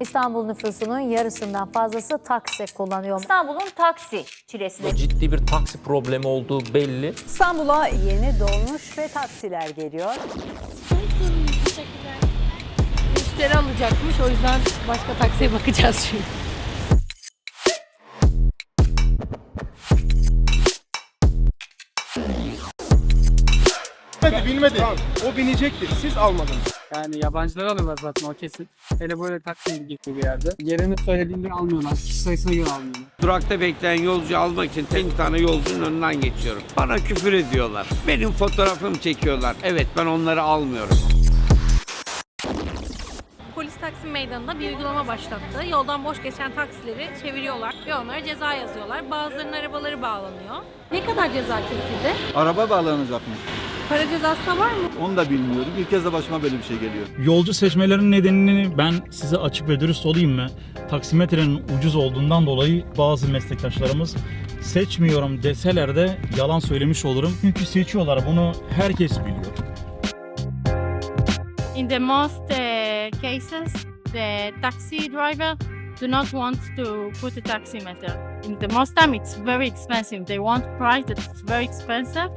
İstanbul nüfusunun yarısından fazlası taksi kullanıyor. İstanbul'un taksi çilesine ciddi bir taksi problemi olduğu belli. İstanbul'a yeni dolmuş ve taksiler geliyor. Müşteri alacakmış o yüzden başka taksiye bakacağız şimdi. Bilmedi, bilmedi. O binecekti. Siz almadınız. Yani yabancılar alıyorlar zaten o kesin. Hele böyle Taksim gibi bir yerde. Yerini söylediğinde almıyorlar. Kişi sayısına göre almıyorlar. Durakta bekleyen yolcu almak için tek tane yolcunun önünden geçiyorum. Bana küfür ediyorlar. Benim fotoğrafımı çekiyorlar. Evet ben onları almıyorum. Polis Taksim Meydanı'nda bir uygulama başlattı. Yoldan boş geçen taksileri çeviriyorlar ve onlara ceza yazıyorlar. Bazılarının arabaları bağlanıyor. Ne kadar ceza kesildi? Araba bağlanacak mı? Para cezası da var mı? Onu da bilmiyorum. İlk kez de başıma böyle bir şey geliyor. Yolcu seçmelerinin nedenini ben size açık ve dürüst olayım mı? Taksimetrenin ucuz olduğundan dolayı bazı meslektaşlarımız seçmiyorum deseler de yalan söylemiş olurum. Çünkü seçiyorlar bunu herkes biliyor. In the most uh, cases, the taxi driver do not want to put a taximeter. In the most time, it's very expensive. They want price that's very expensive,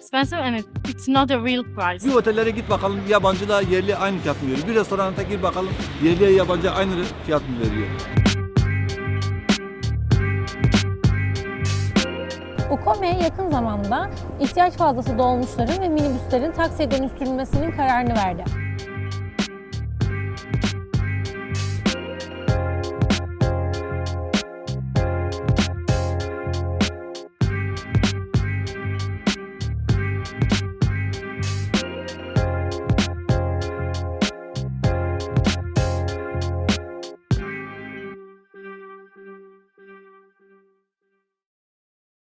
expensive, and it, it's not a real price. Bir otellere git bakalım yabancıla yerli aynı fiyat mı veriyor? Bir restoranta gir bakalım yerliye yabancı aynı fiyat mı veriyor? UKOME yakın zamanda ihtiyaç fazlası dolmuşların ve minibüslerin taksiye dönüştürülmesinin kararını verdi.